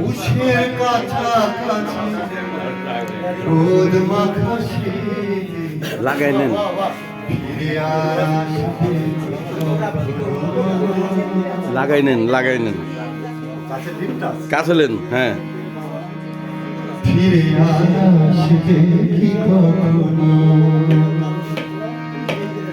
উষে লাগাইলেন লাগাইলেন মাখা লাগাই হ্যাঁ। ফিরে আসবে কি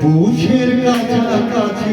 পুষের কাছাকাছি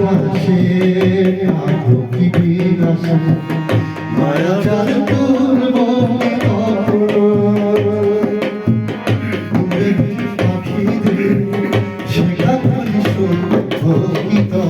দাসে কি বিলাসে মায়া চাল তুলব পাখিদের সেটা পারি সত্য গীতা